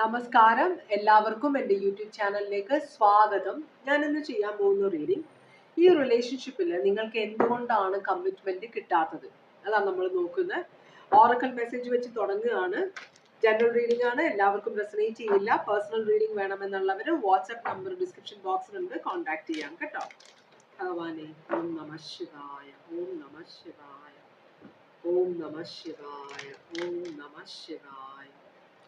നമസ്കാരം. എല്ലാവർക്കും എന്റെ യൂട്യൂബ് ചാനലിലേക്ക് സ്വാഗതം. ഞാൻ ഇന്ന് ചെയ്യാൻ പോകുന്ന റീഡിംഗ് ഈ റിലേഷൻഷിപ്പിൽ നിങ്ങൾക്ക് എന്തുകൊണ്ടാണ് കമ്മിറ്റ്മെന്റ് കിട്ടാത്തത്? അതാണ് നമ്മൾ നോക്കുന്നത്. ഓറക്കൽ മെസ്സേജ് വെച്ച് തുടങ്ങുകയാണ്. ജനറൽ റീഡിംഗ് ആണ്. എല്ലാവർക്കും റെസനേറ്റ് ചെയ്യില്ല. പേഴ്സണൽ റീഡിംഗ് വേണമെന്നുള്ളവർ വാട്സപ്പ് നമ്പർ ഡിസ്ക്രിപ്ഷൻ ബോക്സിലുണ്ട് കോൺടാക്ട് ചെയ്യാം കേട്ടോ. ഭഗവാനെ ഓം നമ ശിവായ ഓം നമ ശിവായ ഓം നമ ശിവായ ഓം നമ ശിവായ.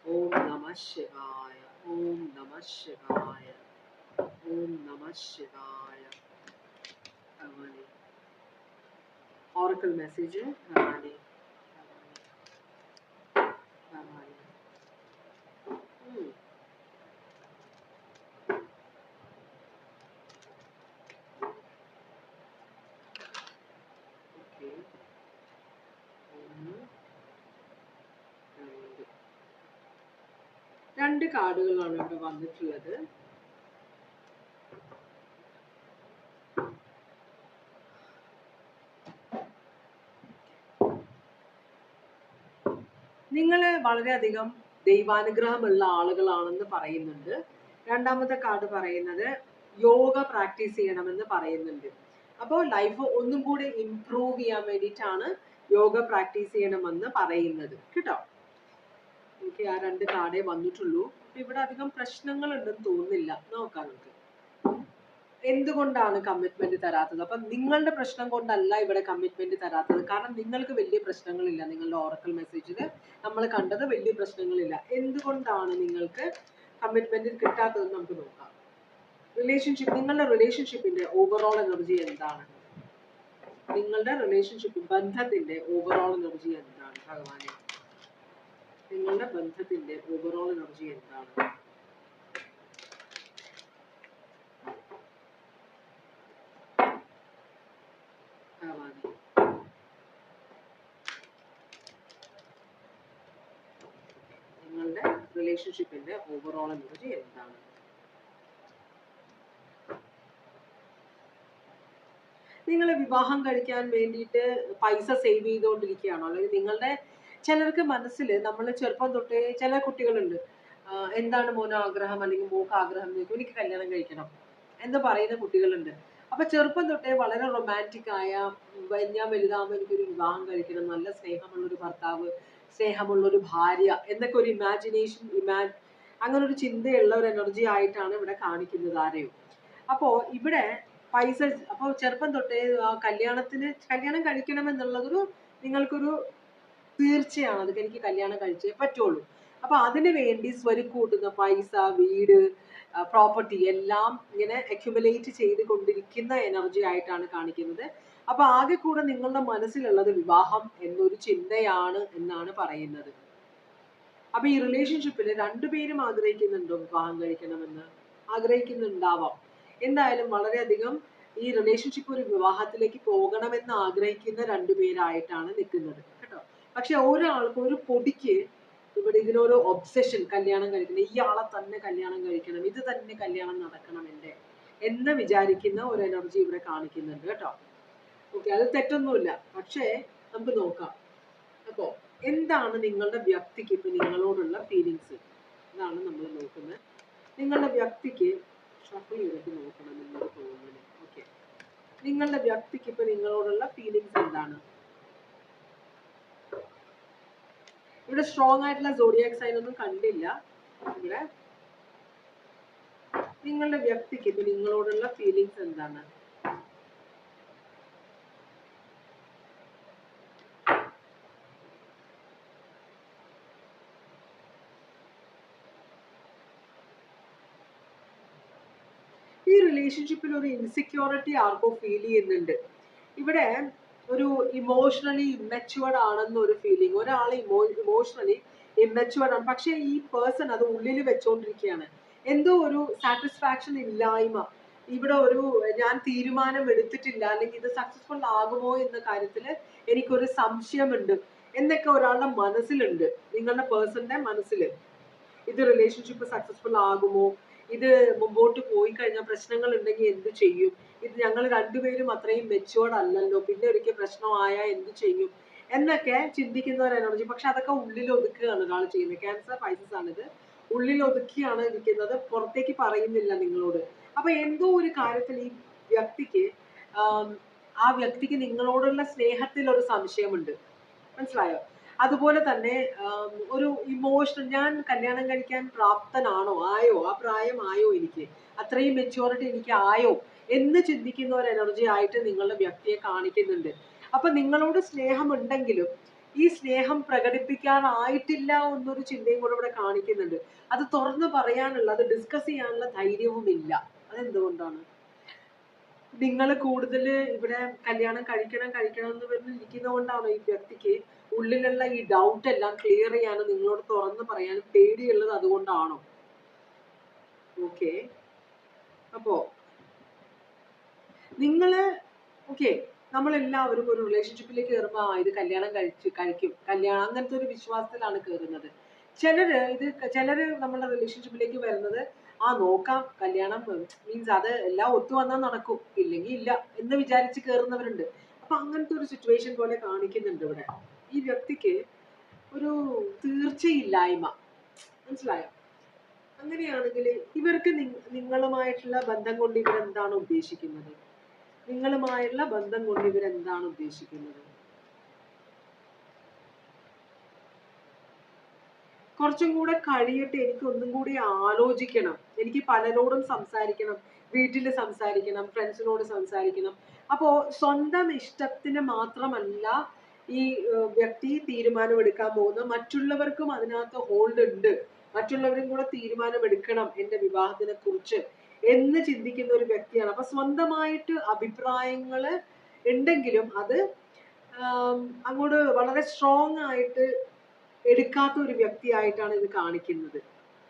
ഓം നമ ശിവായ ഓം നമ ശിവായ ഓം നമ ശിവായ ഭഗവാനെ ഓറക്കൽ മെസ്സേജ് ഭഗവാനെ ഭഗവാനെ ഉം. Okay. ഒന്ന് രണ്ട് രണ്ട് കാർഡുകളാണ് ഇവിടെ വന്നിട്ടുള്ളത്. നിങ്ങൾ വളരെയധികം ദൈവാനുഗ്രഹമുള്ള ആളുകളാണെന്ന് പറയുന്നുണ്ട്. രണ്ടാമത്തെ കാർഡ് പറയുന്നത് യോഗ പ്രാക്ടീസ് ചെയ്യണമെന്ന് പറയുന്നുണ്ട്. അപ്പോൾ ലൈഫ് ഒന്നും കൂടി ഇംപ്രൂവ് ചെയ്യാൻ വേണ്ടിയിട്ടാണ് യോഗ പ്രാക്ടീസ് ചെയ്യണമെന്ന് പറയുന്നത്. കേട്ടോ? എനിക്ക് ആ രണ്ട് കാർഡേ വന്നിട്ടുള്ളൂ. അപ്പൊ ഇവിടെ അധികം പ്രശ്നങ്ങൾ ഉണ്ടെന്ന് തോന്നുന്നില്ല. നോക്കാം നമുക്ക്. എന്തുകൊണ്ടാണ് കമ്മിറ്റ്മെന്റ് തരാത്തത്? അപ്പം നിങ്ങളുടെ പ്രശ്നം കൊണ്ടല്ല ഇവിടെ കമ്മിറ്റ്മെന്റ് തരാത്തത്. കാരണം നിങ്ങൾക്ക് വലിയ പ്രശ്നങ്ങളില്ല നിങ്ങളുടെ ഓറക്കൽ മെസ്സേജിൽ നമ്മൾ കണ്ടത് വലിയ പ്രശ്നങ്ങളില്ല. എന്തുകൊണ്ടാണ് നിങ്ങൾക്ക് കമ്മിറ്റ്മെന്റ് കിട്ടാത്തത് നമുക്ക് നോക്കാം. റിലേഷൻഷിപ്പ് നിങ്ങളുടെ റിലേഷൻഷിപ്പിന്റെ ഓവറോൾ എനർജി എന്താണ്? നിങ്ങളുടെ റിലേഷൻഷിപ്പ് ബന്ധത്തിന്റെ ഓവറോൾ എനർജി എന്താണ്? ഭഗവാനെ. നിങ്ങളുടെ ബന്ധത്തിന്റെ ഓവറോൾ എനർജി എന്താണ്? നിങ്ങളുടെ റിലേഷൻഷിപ്പിന്റെ ഓവറോൾ എനർജി എന്താണ്? നിങ്ങൾ വിവാഹം കഴിക്കാൻ വേണ്ടിയിട്ട് പൈസ സേവ് ചെയ്തുകൊണ്ടിരിക്കുകയാണോ? അല്ലെങ്കിൽ നിങ്ങളുടെ ചിലർക്ക് മനസ്സിൽ നമ്മൾ ചെറുപ്പം തൊട്ടേ ചില കുട്ടികളുണ്ട്. എന്താണ് മോന് ആഗ്രഹം? അല്ലെങ്കിൽ മോക്ക് ആഗ്രഹം ചോദിക്കും. എനിക്ക് കല്യാണം കഴിക്കണം. എന്ന് പറയുന്ന കുട്ടികളുണ്ട്. അപ്പൊ ചെറുപ്പം തൊട്ടേ വളരെ റൊമാന്റിക് ആയ ഞാൻ വലുതാകുമ്പോൾ എനിക്കൊരു വിവാഹം കഴിക്കണം നല്ല സ്നേഹമുള്ള ഒരു ഭർത്താവ് സ്നേഹമുള്ള ഒരു ഭാര്യ എന്നൊക്കെ ഒരു ഇമാജിനേഷൻ ഇമാ അങ്ങനെ ഒരു ചിന്തയുള്ള ഒരു എനർജി ആയിട്ടാണ് ഇവിടെ കാണിക്കുന്നത് ആരെയും. അപ്പോ ഇവിടെ പൈസ അപ്പോൾ ചെറുപ്പം തൊട്ടേ കല്യാണത്തിന് കല്യാണം കഴിക്കണം എന്നുള്ളതൊരു നിങ്ങൾക്കൊരു തീർച്ചയാണ് അതൊക്കെ എനിക്ക് കല്യാണം കഴിച്ചേ പറ്റുള്ളൂ. അപ്പൊ അതിന് വേണ്ടി സ്വരുക്കൂട്ടുന്ന പൈസ വീട് പ്രോപ്പർട്ടി എല്ലാം ഇങ്ങനെ അക്യുമുലേറ്റ് ചെയ്ത് കൊണ്ടിരിക്കുന്ന എനർജി ആയിട്ടാണ് കാണിക്കുന്നത്. അപ്പൊ ആകെ കൂടെ നിങ്ങളുടെ മനസ്സിലുള്ളത് വിവാഹം എന്നൊരു ചിന്തയാണ് എന്നാണ് പറയുന്നത്. അപ്പൊ ഈ റിലേഷൻഷിപ്പിൽ രണ്ടുപേരും ആഗ്രഹിക്കുന്നുണ്ടോ വിവാഹം കഴിക്കണമെന്ന്? ആഗ്രഹിക്കുന്നുണ്ടാവാം. എന്തായാലും വളരെയധികം ഈ റിലേഷൻഷിപ്പ് ഒരു വിവാഹത്തിലേക്ക് പോകണമെന്ന് ആഗ്രഹിക്കുന്ന രണ്ടുപേരായിട്ടാണ് നിൽക്കുന്നത്. പക്ഷെ ഒരാൾക്ക് ഒരു പൊടിക്ക് ഇവിടെ ഇതിനൊരു ഒബ്സെഷൻ കല്യാണം കഴിക്കണം. ഇയാളെ തന്നെ കല്യാണം കഴിക്കണം. ഇത് തന്നെ കല്യാണം നടക്കണം എന്റെ എന്ന് വിചാരിക്കുന്ന ഒരു എനർജി ഇവിടെ കാണിക്കുന്നുണ്ട് കേട്ടോ. ഓക്കെ അത് തെറ്റൊന്നുമില്ല. പക്ഷേ നമുക്ക് നോക്കാം. അപ്പോൾ എന്താണ് നിങ്ങളുടെ വ്യക്തിക്ക് ഇപ്പൊ നിങ്ങളോടുള്ള ഫീലിങ്സ് ഇതാണ് നമ്മൾ നോക്കുന്നത്. നിങ്ങളുടെ വ്യക്തിക്ക് ഷഫിൾ നോക്കണം എന്നോട് തോന്നുന്നത് ഓക്കെ നിങ്ങളുടെ വ്യക്തിക്ക് ഇപ്പൊ നിങ്ങളോടുള്ള ഫീലിങ്സ് എന്താണ്? ഇവിടെ സ്ട്രോങ് ആയിട്ടുള്ള സോഡിയാക് സൈൻ ഒന്നും കണ്ടില്ല. ഇവിടെ നിങ്ങളുടെ വ്യക്തിക്ക് ഇപ്പൊ നിങ്ങളോടുള്ള ഫീലിങ്സ് എന്താണ്? ഈ റിലേഷൻഷിപ്പിൽ ഒരു ഇൻസെക്യൂരിറ്റി ആർക്കോ ഫീൽ ചെയ്യുന്നുണ്ട്. ഇവിടെ ഒരു ഇമോഷണലി ഇമ്മച്ചുവേർഡ് ആണെന്ന് ഒരു ഫീലിംഗ് ഒരാൾ ഇമോ ഇമോഷണലി ഇമ്മച്ചുവേർഡ് ആണ്. പക്ഷെ ഈ പേഴ്സൺ അത് ഉള്ളിൽ വെച്ചുകൊണ്ടിരിക്കുകയാണ് എന്തോ ഒരു സാറ്റിസ്ഫാക്ഷൻ ഇല്ലായ്മ. ഇവിടെ ഒരു ഞാൻ തീരുമാനം എടുത്തിട്ടില്ല. അല്ലെങ്കിൽ ഇത് സക്സസ്ഫുൾ ആകുമോ എന്ന കാര്യത്തിൽ എനിക്കൊരു സംശയമുണ്ട്. എന്നൊക്കെ ഒരാളുടെ മനസ്സിലുണ്ട്. നിങ്ങളുടെ പേഴ്സന്റെ മനസ്സിൽ ഇത് റിലേഷൻഷിപ്പ് സക്സസ്ഫുൾ ആകുമോ? ഇത് മുമ്പോട്ട് പോയി കഴിഞ്ഞാൽ പ്രശ്നങ്ങൾ ഉണ്ടെങ്കിൽ എന്ത് ചെയ്യും? ഇത് ഞങ്ങൾ രണ്ടുപേരും അത്രയും മെച്ചുവേർഡ് അല്ലല്ലോ. പിന്നെ ഒരിക്കൽ പ്രശ്നമായാൽ എന്ത് ചെയ്യും? എന്നൊക്കെ ചിന്തിക്കുന്നവർ എനർജി പക്ഷെ അതൊക്കെ ഉള്ളിൽ ഒതുക്കുകയാണ് ഒരാൾ ചെയ്യുന്നത്. ക്യാൻസർ പൈസസ് ആണിത്. ഉള്ളിൽ ഒതുക്കിയാണ് ഇരിക്കുന്നത്. പുറത്തേക്ക് പറയുന്നില്ല നിങ്ങളോട്. അപ്പൊ എന്തോ ഒരു കാര്യത്തിൽ ഈ വ്യക്തിക്ക് ആ വ്യക്തിക്ക് നിങ്ങളോടുള്ള സ്നേഹത്തിൽ ഒരു സംശയമുണ്ട്. മനസ്സിലായോ? അതുപോലെ തന്നെ ഒരു ഇമോഷണൽ ഞാൻ കല്യാണം കഴിക്കാൻ പ്രാപ്തനാണോ? ആയോ? ആ പ്രായമായോ എനിക്ക്? അത്രയും മെച്യൂരിറ്റി എനിക്ക് ആയോ? എന്ന് ചിന്തിക്കുന്ന ഒരു എനർജി ആയിട്ട് നിങ്ങളുടെ വ്യക്തിയെ കാണിക്കുന്നുണ്ട്. അപ്പൊ നിങ്ങളോട് സ്നേഹമുണ്ടെങ്കിലും ഈ സ്നേഹം പ്രകടിപ്പിക്കാനായിട്ടില്ല എന്നൊരു ചിന്തയും കൂടെ ഇവിടെ കാണിക്കുന്നുണ്ട്. അത് തുറന്നു പറയാനുള്ള അത് ഡിസ്കസ് ചെയ്യാനുള്ള ധൈര്യവും ഇല്ല അതെന്തുകൊണ്ടാണ്? നിങ്ങൾ കൂടുതൽ ഇവിടെ കല്യാണം കഴിക്കണം കഴിക്കണം എന്ന് പറഞ്ഞ് ഇരിക്കുന്നതുകൊണ്ടാണോ ഈ വ്യക്തിക്ക് ഉള്ളിലുള്ള ഈ ഡൗട്ട് എല്ലാം ക്ലിയർ ചെയ്യാനും നിങ്ങളോട് തുറന്ന് പറയാനും പേടിയുള്ളത് അതുകൊണ്ടാണോ? ഓക്കെ അപ്പോ നിങ്ങൾ ഓക്കെ നമ്മളെല്ലാവരും ഒരു റിലേഷൻഷിപ്പിലേക്ക് കയറുമ്പോൾ ആ ഇത് കല്യാണം കഴിച്ച് കഴിക്കും. കല്യാണം അങ്ങനത്തെ ഒരു വിശ്വാസത്തിലാണ് കയറുന്നത് ചിലര് ഇത് ചിലര് നമ്മുടെ റിലേഷൻഷിപ്പിലേക്ക് വരുന്നത് ആ നോക്കാം കല്യാണം മീൻസ് അത് എല്ലാം ഒത്തു വന്നാൽ നടക്കും ഇല്ലെങ്കിൽ ഇല്ല എന്ന് വിചാരിച്ച് കയറുന്നവരുണ്ട് അപ്പൊ അങ്ങനത്തെ ഒരു സിറ്റുവേഷൻ പോലെ കാണിക്കുന്നുണ്ട് ഇവിടെ. ഈ വ്യക്തിക്ക് ഒരു തീർച്ചയില്ലായ്മ. മനസ്സിലായോ? അങ്ങനെയാണെങ്കിൽ ഇവർക്ക് നിങ്ങളുമായിട്ടുള്ള ബന്ധം കൊണ്ട് ഇവരെന്താണ് ഉദ്ദേശിക്കുന്നത്? നിങ്ങളുമായുള്ള ബന്ധം കൊണ്ട് ഇവരെന്താണ് ഉദ്ദേശിക്കുന്നത്? കുറച്ചും കൂടെ കഴിയട്ടെ എനിക്ക് ഒന്നും കൂടി ആലോചിക്കണം. എനിക്ക് പലരോടും സംസാരിക്കണം വീട്ടിൽ സംസാരിക്കണം ഫ്രണ്ട്സിനോട് സംസാരിക്കണം. അപ്പോ സ്വന്തം ഇഷ്ടത്തിന് മാത്രമല്ല ഈ വ്യക്തി തീരുമാനമെടുക്കാൻ പോകുന്നത് മറ്റുള്ളവർക്കും അതിനകത്ത് ഹോൾഡ് ഉണ്ട്. മറ്റുള്ളവരും കൂടെ തീരുമാനമെടുക്കണം എന്റെ വിവാഹത്തിനെ കുറിച്ച് എന്ന് ചിന്തിക്കുന്ന ഒരു വ്യക്തിയാണ്. അപ്പൊ സ്വന്തമായിട്ട് അഭിപ്രായങ്ങൾ ഉണ്ടെങ്കിലും അത് അങ്ങോട്ട് വളരെ സ്ട്രോങ് ആയിട്ട് എടുക്കാത്ത ഒരു വ്യക്തിയായിട്ടാണ് ഇത് കാണിക്കുന്നത്.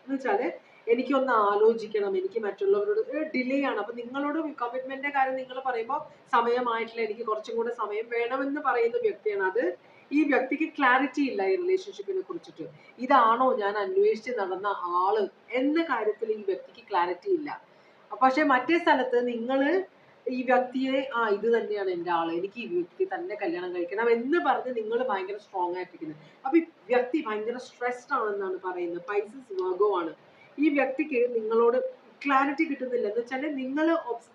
എന്ന് വെച്ചാൽ എനിക്കൊന്ന് ആലോചിക്കണം. എനിക്ക് മറ്റുള്ളവരോട് ഡിലേ ആണ്. അപ്പൊ നിങ്ങളോട് കമ്മിറ്റ്മെന്റിന്റെ കാര്യം നിങ്ങൾ പറയുമ്പോൾ സമയമായിട്ടില്ല. എനിക്ക് കുറച്ചും കൂടെ സമയം വേണമെന്ന് പറയുന്ന വ്യക്തിയാണ് അത്. ഈ വ്യക്തിക്ക് ക്ലാരിറ്റി ഇല്ല ഈ റിലേഷൻഷിപ്പിനെ കുറിച്ചിട്ട്. ഇതാണോ ഞാൻ അന്വേഷിച്ച് നടന്ന ആൾ എന്ന കാര്യത്തിൽ ഈ വ്യക്തിക്ക് ക്ലാരിറ്റി ഇല്ല. പക്ഷെ മറ്റേ സ്ഥലത്ത് നിങ്ങൾ ഈ വ്യക്തിയെ ആ ഇത് തന്നെയാണ് എന്റെ ആൾ. എനിക്ക് ഈ വ്യക്തി തന്നെ കല്യാണം കഴിക്കണം എന്ന് പറഞ്ഞ് നിങ്ങൾ ഭയങ്കര സ്ട്രോങ് ആയിട്ടിരിക്കുന്നത്. അപ്പൊ ഈ വ്യക്തി ഭയങ്കര സ്ട്രെസ്ഡ് ആണെന്നാണ് പറയുന്നത്. പൈസസ് വർഗോ ആണ്. ഈ വ്യക്തിക്ക് നിങ്ങളോട് ക്ലാരിറ്റി കിട്ടുന്നില്ല എന്ന് വെച്ചാൽ നിങ്ങൾ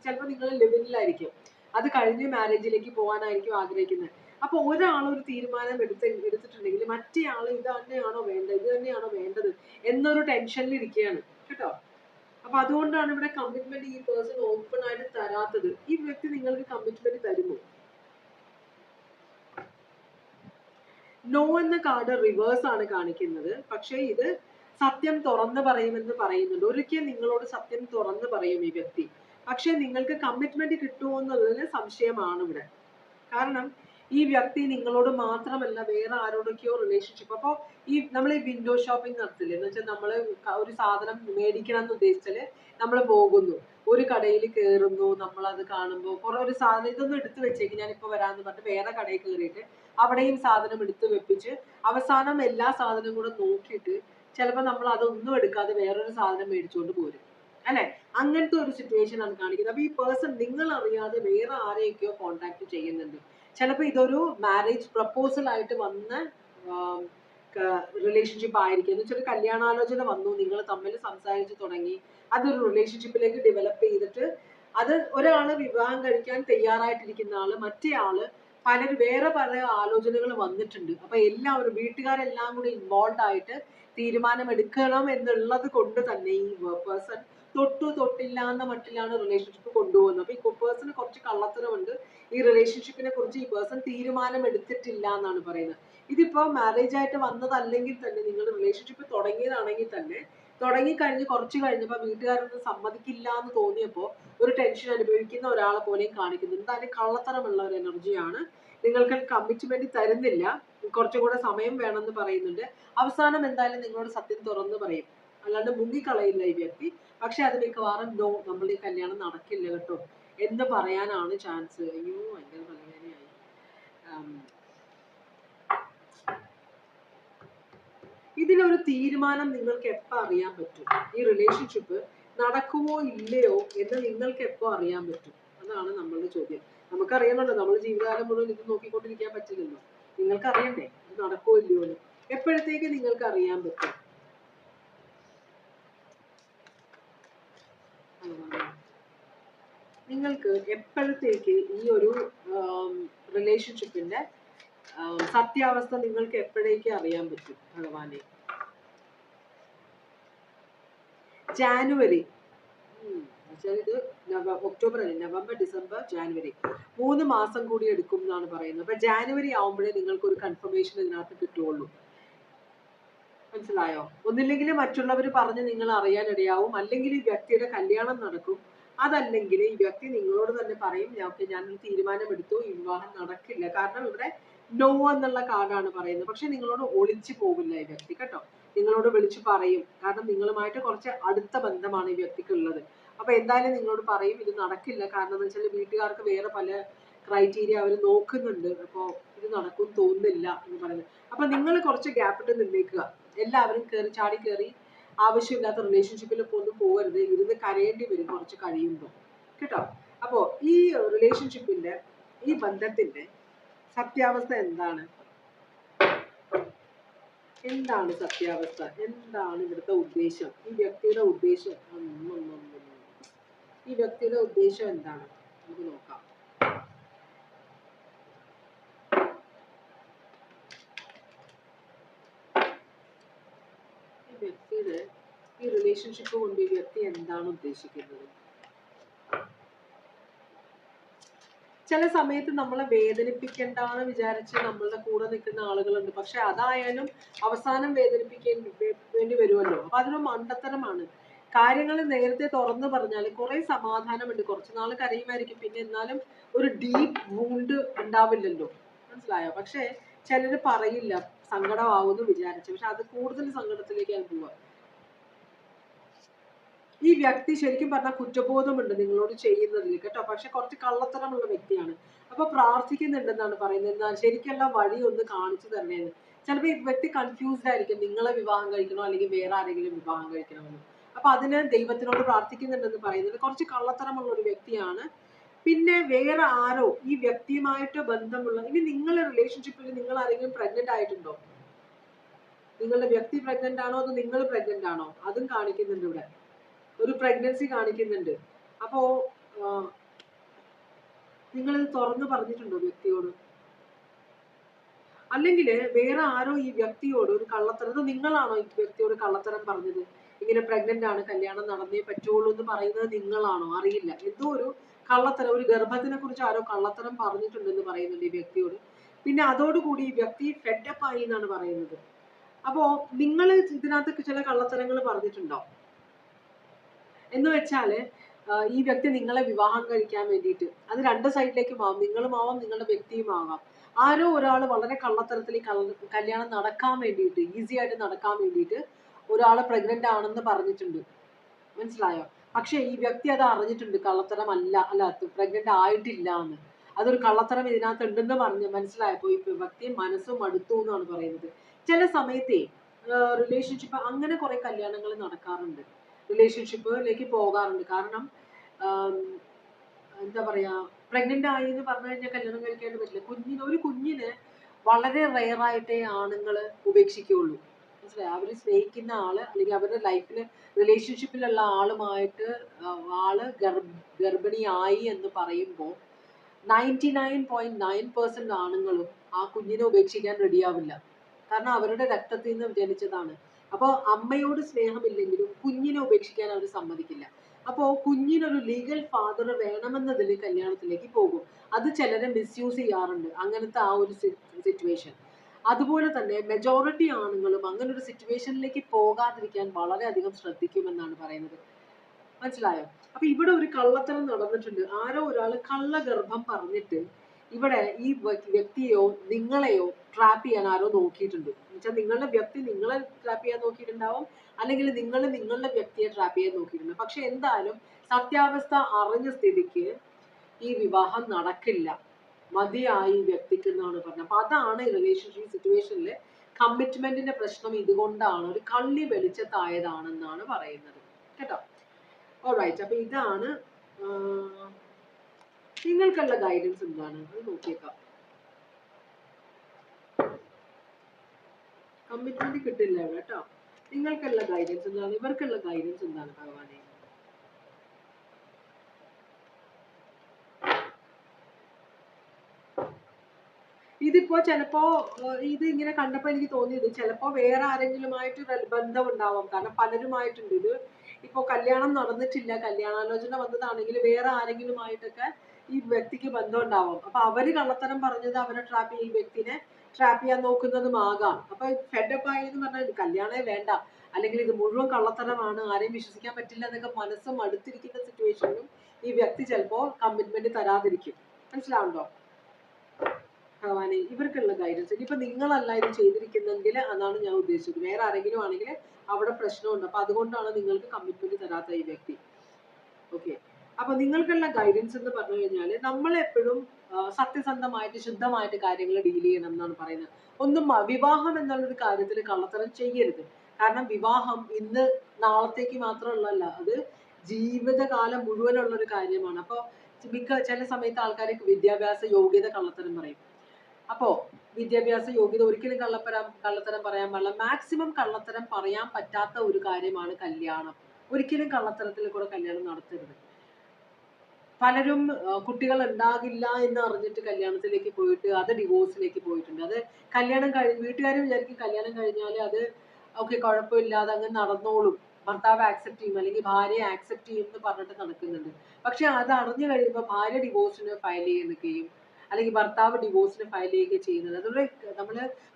ചിലപ്പോൾ നിങ്ങൾ ലിവിനിലായിരിക്കും അത് കഴിഞ്ഞ് മാരേജിലേക്ക് പോകാനായിരിക്കും ആഗ്രഹിക്കുന്നത്. അപ്പൊ ഒരാൾ ഒരു തീരുമാനം എടുത്ത് എടുത്തിട്ടുണ്ടെങ്കിൽ മറ്റേ ആൾ ഇത് തന്നെയാണോ വേണ്ടത് ഇത് തന്നെയാണോ വേണ്ടത് എന്നൊരു ടെൻഷനിൽ ഇരിക്കുകയാണ്. കേട്ടോ? അപ്പൊ അതുകൊണ്ടാണ് ഇവിടെ കമ്മിറ്റ്മെന്റ് ഈ പേഴ്സൺ ഓപ്പൺ ആയിട്ട് തരാത്തത്. ഈ വ്യക്തി നിങ്ങൾക്ക് കമ്മിറ്റ്മെന്റ് തരുമോ? നോ എന്ന കാർഡ് റിവേഴ്സ് ആണ് കാണിക്കുന്നത്. പക്ഷേ ഇത് സത്യം തുറന്നു പറയുമെന്ന് പറയുന്നുണ്ട്. ഒരിക്കൽ നിങ്ങളോട് സത്യം തുറന്നു പറയും ഈ വ്യക്തി. പക്ഷെ നിങ്ങൾക്ക് കമ്മിറ്റ്മെന്റ് കിട്ടുമോ എന്നുള്ളതിന് സംശയമാണ് ഇവിടെ. കാരണം ഈ വ്യക്തി നിങ്ങളോട് മാത്രമല്ല വേറെ ആരോടൊക്കെയോ റിലേഷൻഷിപ്പ് അപ്പോൾ ഈ നമ്മൾ ഈ വിൻഡോ ഷോപ്പിംഗ് നടത്തില്ലേ? എന്ന് വെച്ചാൽ നമ്മൾ ഒരു സാധനം മേടിക്കണം എന്ന് ഉദ്ദേശിച്ചാൽ നമ്മൾ പോകുന്നു. ഒരു കടയിൽ കയറുന്നു നമ്മൾ അത് കാണുമ്പോൾ കുറെ ഒരു സാധനം ഇതൊന്നും എടുത്തു വെച്ചേക്ക്. ഞാൻ ഇപ്പൊ വരാന്ന് പറഞ്ഞിട്ട് വേറെ കടയിൽ കയറിയിട്ട് അവിടെയും സാധനം എടുത്തു വെപ്പിച്ച് അവസാനം എല്ലാ സാധനവും കൂടെ നോക്കിയിട്ട് ചിലപ്പോൾ നമ്മൾ അതൊന്നും എടുക്കാതെ വേറൊരു സാധനം മേടിച്ചുകൊണ്ട് പോരും. അല്ലെ? അങ്ങനത്തെ ഒരു സിറ്റുവേഷൻ ആണ് കാണിക്കുന്നത്. അപ്പൊ ഈ പേഴ്സൺ നിങ്ങൾ അറിയാതെ വേറെ ആരെയൊക്കെയോ കോണ്ടാക്ട് ചെയ്യുന്നുണ്ട്. ചിലപ്പോൾ ഇതൊരു മാരേജ് പ്രപ്പോസൽ ആയിട്ട് വന്ന റിലേഷൻഷിപ്പ് ആയിരിക്കും. എന്ന് വെച്ചാൽ കല്യാണാലോചന വന്നു. നിങ്ങൾ തമ്മിൽ സംസാരിച്ച് തുടങ്ങി. അതൊരു റിലേഷൻഷിപ്പിലേക്ക് ഡെവലപ്പ് ചെയ്തിട്ട് അത് ഒരാൾ വിവാഹം കഴിക്കാൻ തയ്യാറായിട്ടിരിക്കുന്ന ആൾ മറ്റേ ആൾ പലരും വേറെ പല ആലോചനകൾ വന്നിട്ടുണ്ട്. അപ്പൊ എല്ലാവരും വീട്ടുകാരെല്ലാം കൂടി ഇൻവോൾവ് ആയിട്ട് തീരുമാനം എടുക്കണം എന്നുള്ളത് കൊണ്ട് തന്നെ ഈ പേഴ്സൺ തൊട്ടു തൊട്ടില്ല എന്ന മട്ടിലാണ് റിലേഷൻഷിപ്പ് കൊണ്ടുപോകുന്നത്. അപ്പൊ ഈ പേഴ്സണ് കുറച്ച് കള്ളത്തരമുണ്ട്. ഈ റിലേഷൻഷിപ്പിനെ കുറിച്ച് ഈ പേഴ്സൺ തീരുമാനം എടുത്തിട്ടില്ല എന്നാണ് പറയുന്നത്. ഇതിപ്പോ മാരേജ് ആയിട്ട് വന്നതല്ലെങ്കിൽ തന്നെ നിങ്ങൾ റിലേഷൻഷിപ്പ് തുടങ്ങിയതാണെങ്കിൽ തന്നെ തുടങ്ങി കഴിഞ്ഞ് കുറച്ച് കഴിഞ്ഞപ്പോൾ വീട്ടുകാരൊന്നും സമ്മതിക്കില്ല എന്ന് തോന്നിയപ്പോൾ ഒരു ടെൻഷൻ അനുഭവിക്കുന്ന ഒരാളെ പോലെയും കാണിക്കുന്നു. എന്തായാലും കള്ളത്തരമുള്ള ഒരു എനർജിയാണ് നിങ്ങൾക്ക് കമ്മിറ്റ്മെന്റ് തരുന്നില്ല. കുറച്ചും കൂടെ സമയം വേണമെന്ന് പറയുന്നുണ്ട്. അവസാനം എന്തായാലും നിങ്ങളോട് സത്യം തുറന്ന് പറയും. അല്ലാണ്ട് മുങ്ങിക്കളയില്ല ഈ വ്യക്തി. പക്ഷെ അത് മിക്കവാറും നോ നമ്മൾ ഈ കല്യാണം നടക്കില്ല കേട്ടോ. എന്ന് പറയാനാണ് ചാൻസ് അയ്യോ ഭയങ്കര തലവേദനയായി. ഇതിലൊരു തീരുമാനം നിങ്ങൾക്ക് എപ്പോൾ അറിയാൻ പറ്റും? ഈ റിലേഷൻഷിപ്പ് നടക്കുമോ ഇല്ലയോ എന്ന് നിങ്ങൾക്ക് എപ്പോൾ അറിയാൻ പറ്റും? അതാണ് നമ്മളുടെ ചോദ്യം. നമുക്കറിയണമല്ലോ നമ്മൾ ജീവിതകാലം മുഴുവൻ ഇത് നോക്കിക്കൊണ്ടിരിക്കാൻ പറ്റില്ലല്ലോ. നിങ്ങൾക്ക് അറിയണ്ടേ ഇത് നടക്കുമോ ഇല്ലയോ എന്ന്? എപ്പോഴത്തേക്ക് നിങ്ങൾക്ക് അറിയാൻ പറ്റും? നിങ്ങൾക്ക് എപ്പോഴത്തേക്ക് ഈ ഒരു റിലേഷൻഷിപ്പിന്റെ സത്യാവസ്ഥ നിങ്ങൾക്ക് എപ്പോഴേക്ക് അറിയാൻ പറ്റും ഭഗവാനെ? ജാനുവരി. ഇത് നവ ഒക്ടോബർ അല്ലെ? November December January. മൂന്ന് മാസം കൂടി എടുക്കും എന്നാണ് പറയുന്നത്. അപ്പൊ ജാനുവരി ആവുമ്പോഴേ നിങ്ങൾക്ക് ഒരു കൺഫർമേഷൻ ഇതിനകത്ത് കിട്ടുള്ളൂ മനസ്സിലായോ? ഒന്നില്ലെങ്കിൽ മറ്റുള്ളവർ പറഞ്ഞ് നിങ്ങൾ അറിയാനിടയാവും അല്ലെങ്കിൽ ഈ വ്യക്തിയുടെ കല്യാണം നടക്കും. അതല്ലെങ്കിൽ ഈ വ്യക്തി നിങ്ങളോട് തന്നെ പറയും "ഞാൻ- ഞാനൊരു തീരുമാനമെടുത്തു. ഈ വിവാഹം നടക്കില്ല. കാരണം ഇവിടെ നോ എന്നുള്ള കാർഡാണ് പറയുന്നത്. പക്ഷെ നിങ്ങളോട് ഒളിച്ചു പോകില്ല ഈ വ്യക്തി കേട്ടോ? നിങ്ങളോട് വിളിച്ചു പറയും. കാരണം നിങ്ങളുമായിട്ട് കുറച്ച് അടുത്ത ബന്ധമാണ് ഈ വ്യക്തിക്ക് ഉള്ളത് അപ്പൊ എന്തായാലും നിങ്ങളോട് പറയും ഇത് നടക്കില്ല. കാരണം എന്ന് വെച്ചാൽ വീട്ടുകാർക്ക് വേറെ പല ക്രൈറ്റീരിയ അവർ നോക്കുന്നുണ്ട്. അപ്പോൾ ഇത് നടക്കും തോന്നുന്നില്ല എന്ന് പറയുന്നത്. അപ്പൊ നിങ്ങൾ കുറച്ച് ഗ്യാപ്പിട്ട് നിന്നേക്കുക. എല്ലാവരും കയറി ചാടി കയറി ആവശ്യമില്ലാത്ത റിലേഷൻഷിപ്പിൽ ഒന്നും പോകരുത്. ഇരുന്ന് കരയേണ്ടി വരും കുറച്ച് കഴിയുമ്പോൾ കേട്ടോ? അപ്പോ ഈ റിലേഷൻഷിപ്പിന്റെ ഈ ബന്ധത്തിന്റെ സത്യാവസ്ഥ എന്താണ്? എന്താണ് സത്യാവസ്ഥ? എന്താണ് ഇവിടുത്തെ ഉദ്ദേശം? ഈ വ്യക്തിയുടെ ഉദ്ദേശം. ഈ വ്യക്തിയുടെ ഉദ്ദേശം എന്താണ്? നമുക്ക് നോക്കാം. ഈ വ്യക്തിയുടെ ഈ റിലേഷൻഷിപ്പ് കൊണ്ട് ഈ വ്യക്തി എന്താണ് ഉദ്ദേശിക്കുന്നത്? ചില സമയത്ത് നമ്മളെ വേദനിപ്പിക്കണ്ടെന്ന് വിചാരിച്ച് നമ്മളുടെ കൂടെ നിൽക്കുന്ന ആളുകളുണ്ട്. പക്ഷെ അതായാലും അവസാനം വേദനിപ്പിക്കേണ്ടി വരുമല്ലോ. അപ്പൊ അതൊരു മണ്ടത്തരമാണ്. കാര്യങ്ങൾ നേരത്തെ തുറന്നു പറഞ്ഞാൽ കുറെ സമാധാനമുണ്ട്. കുറച്ച് നാൾ കരയുമായിരിക്കും. പിന്നെ എന്നാലും ഒരു ഡീപ്പ് വൂണ്ട് ഉണ്ടാവില്ലല്ലോ. മനസ്സിലായോ? പക്ഷെ ചിലര് പറയില്ല. സങ്കടമാവുമെന്ന് വിചാരിച്ചു. പക്ഷെ അത് കൂടുതൽ സങ്കടത്തിലേക്കാണ് പോവുക ഈ വ്യക്തി ശരിക്കും പറഞ്ഞാൽ കുറ്റബോധമുണ്ട് നിങ്ങളോട് ചെയ്യുന്നതിൽ കേട്ടോ. പക്ഷെ കുറച്ച് കള്ളത്തരമുള്ള വ്യക്തിയാണ്. അപ്പൊ പ്രാർത്ഥിക്കുന്നുണ്ടെന്നാണ് പറയുന്നത്. എന്നാൽ ശരിക്കുള്ള വഴി ഒന്ന് കാണിച്ചു തരണേന്ന്. ചിലപ്പോൾ ഈ വ്യക്തി കൺഫ്യൂസ്ഡ് ആയിരിക്കും. നിങ്ങളെ വിവാഹം കഴിക്കണോ അല്ലെങ്കിൽ വേറെ ആരെങ്കിലും വിവാഹം കഴിക്കണമെന്ന്. അപ്പൊ അതിന് ദൈവത്തിനോട് പ്രാർത്ഥിക്കുന്നുണ്ടെന്ന് പറയുന്നത് കുറച്ച് കള്ളത്തരമുള്ള ഒരു വ്യക്തിയാണ്. പിന്നെ വേറെ ആരോ ഈ വ്യക്തിയുമായിട്ട് ബന്ധമുള്ള ഇനി നിങ്ങളുടെ റിലേഷൻഷിപ്പിൽ നിങ്ങൾ ആരെങ്കിലും പ്രഗ്നന്റ് ആയിട്ടുണ്ടോ? നിങ്ങളുടെ വ്യക്തി പ്രഗ്നന്റ് ആണോ അതോ നിങ്ങൾ പ്രഗ്നന്റ് ആണോ? അതും കാണിക്കുന്നുണ്ട് ഇവിടെ. ഒരു പ്രഗ്നൻസി കാണിക്കുന്നുണ്ട്. അപ്പോ നിങ്ങൾ ഇത് തുറന്നു പറഞ്ഞിട്ടുണ്ടോ വ്യക്തിയോട്? അല്ലെങ്കിൽ വേറെ ആരോ ഈ വ്യക്തിയോട് ഒരു കള്ളത്തരം ഇത് നിങ്ങളാണോ ഈ വ്യക്തിയോട് കള്ളത്തരം പറഞ്ഞത്? ഇങ്ങനെ പ്രഗ്നന്റ് ആണ് കല്യാണം നടന്നേ പറ്റുള്ളൂ എന്ന് പറയുന്നത് നിങ്ങളാണോ? അറിയില്ല. എന്തോ ഒരു കള്ളത്തരം ഒരു ഗർഭത്തിനെ കുറിച്ച് ആരോ കള്ളത്തരം പറഞ്ഞിട്ടുണ്ടെന്ന് പറയുന്നുണ്ട് ഈ വ്യക്തിയോട്. പിന്നെ അതോടുകൂടി ഈ വ്യക്തി ഫെഡപ്പ് ആയി എന്നാണ് പറയുന്നത്. അപ്പോ നിങ്ങൾ ഇതിനകത്ത് ചില കള്ളത്തരങ്ങൾ പറഞ്ഞിട്ടുണ്ടോ? എന്ന് വെച്ചാൽ ഈ വ്യക്തി നിങ്ങളെ വിവാഹം കഴിക്കാൻ വേണ്ടിയിട്ട്. അത് രണ്ട് സൈഡിലേക്കും ആവാം നിങ്ങളും ആവാം നിങ്ങളുടെ വ്യക്തിയും ആവാം. ആരോ ഒരാൾ വളരെ കള്ളത്തരത്തിൽ കല്യാണം നടക്കാൻ വേണ്ടിയിട്ട് ഈസി ആയിട്ട് നടക്കാൻ വേണ്ടിയിട്ട് ഒരാൾ പ്രഗ്നന്റ് ആണെന്ന് പറഞ്ഞിട്ടുണ്ട്. മനസ്സിലായോ? പക്ഷെ ഈ വ്യക്തി അത് അറിഞ്ഞിട്ടുണ്ട് കള്ളത്തരം അല്ല അല്ല പ്രഗ്നന്റ് ആയിട്ടില്ല എന്ന്. അതൊരു കള്ളത്തരം ഇതിനകത്ത് ഉണ്ടെന്ന് പറഞ്ഞ് മനസ്സിലായപ്പോ ഈ വ്യക്തി മനസ്സും മടുത്തു എന്നാണ് പറയുന്നത്. ചില സമയത്തെ റിലേഷൻഷിപ്പ് അങ്ങനെ കുറെ കല്യാണങ്ങൾ നടക്കാറുണ്ട്. റിലേഷൻഷിപ്പിലേക്ക് പോകാറുണ്ട്. കാരണം എന്താ പറയാ പ്രഗ്നന്റ് ആയി എന്ന് പറഞ്ഞു കഴിഞ്ഞാൽ കല്യാണം കഴിക്കാണ്ട് പറ്റില്ല. കുഞ്ഞിന് ഒരു കുഞ്ഞിന് വളരെ റെയറായിട്ടേ ആണുങ്ങൾ ഉപേക്ഷിക്കുകയുള്ളൂ. മനസ്സിലായി? അവർ സ്നേഹിക്കുന്ന ആൾ അല്ലെങ്കിൽ അവരുടെ ലൈഫിൽ റിലേഷൻഷിപ്പിലുള്ള ആളുമായിട്ട് ആൾ ഗർഭ ഗർഭിണിയായി എന്ന് പറയുമ്പോൾ ninety nine point nine percent ആണുങ്ങളും ആ കുഞ്ഞിനെ ഉപേക്ഷിക്കാൻ റെഡിയാവില്ല കാരണം അവരുടെ രക്തത്തിൽ നിന്ന് ജനിച്ചതാണ്. അപ്പോൾ അമ്മയോട് സ്നേഹമില്ലെങ്കിലും കുഞ്ഞിനെ ഉപേക്ഷിക്കാൻ അവർ സമ്മതിക്കില്ല. അപ്പോൾ കുഞ്ഞിനൊരു ലീഗൽ ഫാദർ വേണമെന്നതിൽ കല്യാണത്തിലേക്ക് പോകും. അത് ചിലരെ മിസ്യൂസ് ചെയ്യാറുണ്ട്. അങ്ങനത്തെ ആ ഒരു സിറ്റുവേഷൻ അതുപോലെ തന്നെ മെജോറിറ്റി ആണുങ്ങളും അങ്ങനെ ഒരു സിറ്റുവേഷനിലേക്ക് പോകാതിരിക്കാൻ വളരെയധികം ശ്രദ്ധിക്കുമെന്നാണ് പറയുന്നത്. മനസ്സിലായോ? അപ്പൊ ഇവിടെ ഒരു കള്ളത്തരം നടന്നിട്ടുണ്ട്. ആരോ ഒരാൾ കള്ളഗർഭം പറഞ്ഞിട്ട് ഇവിടെ ഈ വ്യ- വ്യക്തിയോ നിങ്ങളെയോ ട്രാപ്പ് ചെയ്യാൻ ആരോ നോക്കിയിട്ടുണ്ട്. എന്നുവെച്ചാൽ നിങ്ങളുടെ വ്യക്തി നിങ്ങളെ ട്രാപ്പ് ചെയ്യാൻ നോക്കിയിട്ടുണ്ടാവും അല്ലെങ്കിൽ നിങ്ങൾ നിങ്ങളുടെ വ്യക്തിയെ ട്രാപ്പ് ചെയ്യാൻ നോക്കിയിട്ടുണ്ട്. പക്ഷെ എന്തായാലും സത്യാവസ്ഥ അറിഞ്ഞ സ്ഥിതിക്ക് ഈ വിവാഹം നടക്കില്ല. മതിയായി വ്യക്തിക്ക് എന്നാണ് പറഞ്ഞത്. അപ്പൊ അതാണ് റിലേഷൻഷിപ്പ് സിറ്റുവേഷനിൽ കമ്മിറ്റ്മെന്റിന്റെ പ്രശ്നം ഇതുകൊണ്ടാണ്. ഒരു കള്ളി വെളിച്ചത്തായതാണെന്നാണ് പറയുന്നത്. കേട്ടോ? ഓൾറൈറ്റ് അപ്പൊ ഇതാണ് നിങ്ങൾക്കുള്ള ഗൈഡൻസ് എന്താണ്? അത് നോക്കിയേക്കാം. കമ്മിറ്റ്മെന്റ് കിട്ടില്ല ഇവിടെ കേട്ടോ. നിങ്ങൾക്കുള്ള ഗൈഡൻസ് എന്താണ്? ഇവർക്കുള്ള ഗൈഡൻസ് എന്താണ് ഭഗവാനെ? ഇതിപ്പോ ചിലപ്പോ ഇത് ഇങ്ങനെ കണ്ടപ്പോ എനിക്ക് തോന്നിയത് ചിലപ്പോ വേറെ ആരെങ്കിലുമായിട്ട് ബന്ധം ഉണ്ടാവാം കാരണം പലരുമായിട്ടുണ്ട്. ഇത് ഇപ്പോ കല്യാണം നടന്നിട്ടില്ല. കല്യാണാലോചന വന്നതാണെങ്കിൽ വേറെ ആരെങ്കിലുമായിട്ടൊക്കെ ഈ വ്യക്തിക്ക് ബന്ധം ഉണ്ടാവും അപ്പൊ അവർ കള്ളത്തരം പറഞ്ഞത് അവരെ ട്രാപ്പ് ഈ വ്യക്തിനെ ട്രാപ്പ് ചെയ്യാൻ നോക്കുന്നതുമാകാം അപ്പൊ ഫെഡപ്പ് ആയി എന്ന് പറഞ്ഞാൽ ഇത് കല്യാണമേ വേണ്ട. അല്ലെങ്കിൽ ഇത് മുഴുവൻ കള്ളത്തരമാണ്. ആരെയും വിശ്വസിക്കാൻ പറ്റില്ല എന്നൊക്കെ മനസ്സ് മടുത്തിരിക്കുന്ന സിറ്റുവേഷനിലും ഈ വ്യക്തി ചിലപ്പോ കമ്മിറ്റ്മെന്റ് തരാതിരിക്കും. മനസ്സിലാവുണ്ടോ ഭഗവാനെ ഇവർക്കുള്ള ഗൈഡൻസ് ഇനിയിപ്പോ നിങ്ങളല്ല ഇത് ചെയ്തിരിക്കുന്നെങ്കിൽ അതാണ് ഞാൻ ഉദ്ദേശിച്ചത്. വേറെ ആരെങ്കിലും ആണെങ്കിൽ അവിടെ പ്രശ്നമുണ്ട്. അപ്പൊ അതുകൊണ്ടാണ് നിങ്ങൾക്ക് കമ്മിറ്റ്മെന്റ് തരാത്ത ഈ വ്യക്തി. ഓക്കെ അപ്പൊ നിങ്ങൾക്കുള്ള ഗൈഡൻസ് എന്ന് പറഞ്ഞു കഴിഞ്ഞാൽ നമ്മൾ എപ്പോഴും സത്യസന്ധമായിട്ട് ശുദ്ധമായിട്ട് കാര്യങ്ങൾ ഡീൽ ചെയ്യണം എന്നാണ് പറയുന്നത്. ഒന്നും വിവാഹം എന്നുള്ളൊരു കാര്യത്തിൽ കള്ളത്തരം ചെയ്യരുത്. കാരണം വിവാഹം ഇന്ന് നാളത്തേക്ക് മാത്രമുള്ളതല്ല അത് ജീവിതകാലം മുഴുവനുള്ള ഒരു കാര്യമാണ്. അപ്പോൾ മിക്ക ചില സമയത്ത് ആൾക്കാർക്ക് വിദ്യാഭ്യാസ യോഗ്യത കള്ളത്തരം പറയും. അപ്പോ വിദ്യാഭ്യാസ യോഗ്യത ഒരിക്കലും കള്ളപ്പരാ കള്ളത്തരം പറയാൻ പാടില്ല. മാക്സിമം കള്ളത്തരം പറയാൻ പറ്റാത്ത ഒരു കാര്യമാണ് കല്യാണം. ഒരിക്കലും കള്ളത്തരത്തിൽ കൂടെ കല്യാണം നടത്തരുത്. പലരും കുട്ടികൾ ഉണ്ടാകില്ല എന്ന് അറിഞ്ഞിട്ട് കല്യാണത്തിലേക്ക് പോയിട്ട് അത് ഡിവോഴ്സിലേക്ക് പോയിട്ടുണ്ട്. അത് കല്യാണം കഴിഞ്ഞ് വീട്ടുകാർ വിചാരിക്കും കല്യാണം കഴിഞ്ഞാൽ അത് ഓക്കെ കുഴപ്പമില്ലാതെ അങ്ങ് നടന്നോളും. ഭർത്താവ് ആക്സെപ്റ്റ് ചെയ്യും അല്ലെങ്കിൽ ഭാര്യ ആക്സെപ്റ്റ് ചെയ്യും എന്ന് പറഞ്ഞിട്ട് നടക്കുന്നുണ്ട്. പക്ഷെ അത് അറിഞ്ഞു കഴിയുമ്പോൾ ഭാര്യ ഡിവോഴ്സിന് ഫയൽ ചെയ്യുകയും അല്ലെങ്കിൽ ഭർത്താവ് ഡിവോഴ്സിന് ഫയൽ ചെയ്യുകയും ചെയ്യുന്നത്. അതുകൊണ്ട് നമ്മൾ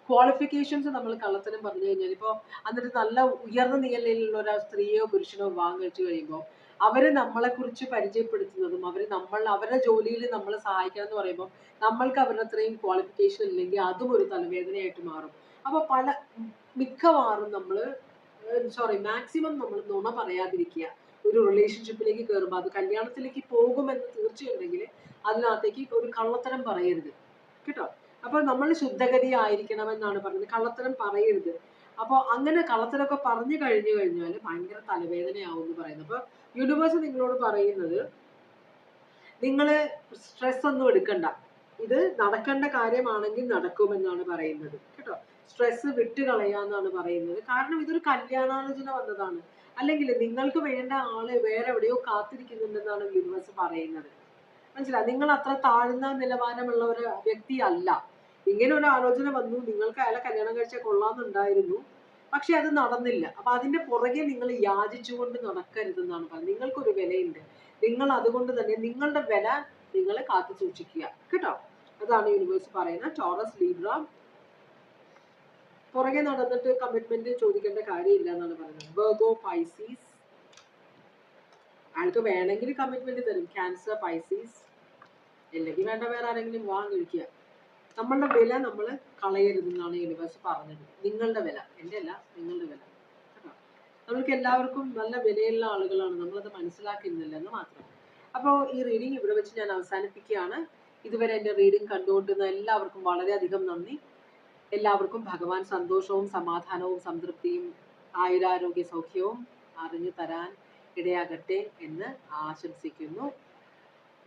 ക്വാളിഫിക്കേഷൻസ് നമ്മൾ കള്ളത്തരം പറഞ്ഞു കഴിഞ്ഞാൽ ഇപ്പോൾ എന്നിട്ട് നല്ല ഉയർന്ന നിലയിലുള്ള ഒരു സ്ത്രീയോ പുരുഷനോ വിവാഹം കഴിച്ചു കഴിയുമ്പോൾ അവർ നമ്മളെ കുറിച്ച് പരിചയപ്പെടുത്തുന്നതും അവർ നമ്മൾ അവരുടെ ജോലിയിൽ നമ്മളെ സഹായിക്കണം എന്ന് പറയുമ്പോൾ നമ്മൾക്ക് അവരുടെ അത്രയും ക്വാളിഫിക്കേഷൻ ഇല്ലെങ്കിൽ അതും ഒരു തലവേദനയായിട്ട് മാറും. അപ്പൊ പല മിക്കവാറും നമ്മൾ സോറി മാക്സിമം നമ്മൾ നുണ പറയാതിരിക്കുക. ഒരു റിലേഷൻഷിപ്പിലേക്ക് കയറുമ്പോൾ അത് കല്യാണത്തിലേക്ക് പോകുമെന്ന് തീർച്ചയുണ്ടെങ്കിൽ അതിനകത്തേക്ക് ഒരു കള്ളത്തരം പറയരുത്. കേട്ടോ? അപ്പോൾ നമ്മൾ ശുദ്ധഗതി ആയിരിക്കണം എന്നാണ് പറയുന്നത്. കള്ളത്തരം പറയരുത്. അപ്പോൾ അങ്ങനെ കള്ളത്തരമൊക്കെ പറഞ്ഞു കഴിഞ്ഞു കഴിഞ്ഞാൽ ഭയങ്കര തലവേദനയാവും എന്ന് പറയുന്നത്. അപ്പൊ യൂണിവേഴ്സ് നിങ്ങളോട് പറയുന്നത് നിങ്ങൾ സ്ട്രെസ് ഒന്നും എടുക്കണ്ട. ഇത് നടക്കേണ്ട കാര്യമാണെങ്കിൽ നടക്കുമെന്നാണ് പറയുന്നത്. കേട്ടോ? സ്ട്രെസ് വിട്ട് കളയാന്നാണ് പറയുന്നത്. കാരണം ഇതൊരു കല്യാണാലോചന വന്നതാണ്. അല്ലെങ്കിൽ നിങ്ങൾക്ക് വേണ്ട ആൾ വേറെ എവിടെയോ കാത്തിരിക്കുന്നുണ്ടെന്നാണ് യൂണിവേഴ്സ് പറയുന്നത്. മനസ്സിലായി? നിങ്ങൾ അത്ര താഴ്ന്ന നിലവാരമുള്ള ഒരു വ്യക്തിയല്ല. ഇങ്ങനെ ഒരു ആലോചന വന്നു. നിങ്ങൾക്ക് അയാളെ കല്യാണം കഴിച്ചാൽ കൊള്ളാമെന്നുണ്ടായിരുന്നു. പക്ഷെ അത് നടന്നില്ല. അപ്പൊ അതിന്റെ പുറകെ നിങ്ങൾ യാചിച്ചുകൊണ്ട് നടക്കരുതെന്നാണ് പറയുന്നത് നിങ്ങൾക്കൊരു വിലയുണ്ട്. നിങ്ങൾ അതുകൊണ്ട് തന്നെ നിങ്ങളുടെ വില നിങ്ങൾ കാത്തു സൂക്ഷിക്കുക. കേട്ടോ? അതാണ് യൂണിവേഴ്സ് പറയുന്നത്. ടോറസ് ലീബ്ര പുറകെ നടന്നിട്ട് കമ്മിറ്റ്മെന്റ് ചോദിക്കേണ്ട കാര്യമില്ല എന്നാണ് പറയുന്നത്. ബർഗോ പൈസീസ് ആൾക്ക് വേണമെങ്കിൽ കമ്മിറ്റ്മെന്റ് തരും. ക്യാൻസർ പൈസീസ് അല്ലെങ്കിൽ വേണ്ട വേറെ ആരെങ്കിലും വാങ്ങിക്കുക നമ്മളുടെ വില നമ്മൾ കളയരുതെന്നാണ് യൂണിവേഴ്സ് പറഞ്ഞത്. നിങ്ങളുടെ വില എന്റെ അല്ല നിങ്ങളുടെ വില. നമ്മൾക്ക് എല്ലാവർക്കും നല്ല വിലയുള്ള ആളുകളാണ്. നമ്മളത് മനസ്സിലാക്കുന്നില്ല എന്ന് മാത്രം. അപ്പോൾ ഈ റീഡിംഗ് ഇവിടെ വെച്ച് ഞാൻ അവസാനിപ്പിക്കുകയാണ്. ഇതുവരെ എന്റെ റീഡിംഗ് കണ്ടുകൊണ്ടിരുന്ന എല്ലാവർക്കും വളരെയധികം നന്ദി. എല്ലാവർക്കും ഭഗവാൻ സന്തോഷവും സമാധാനവും സംതൃപ്തിയും ആയുരാരോഗ്യ സൗഖ്യവും അറിഞ്ഞു തരാൻ ഇടയാകട്ടെ എന്ന് ആശംസിക്കുന്നു.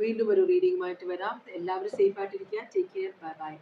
വീണ്ടും ഒരു റീഡിങ്ങുമായിട്ട് വരാം. എല്ലാവരും സേഫ് ആയിട്ടിരിക്കുക. Take care bye bye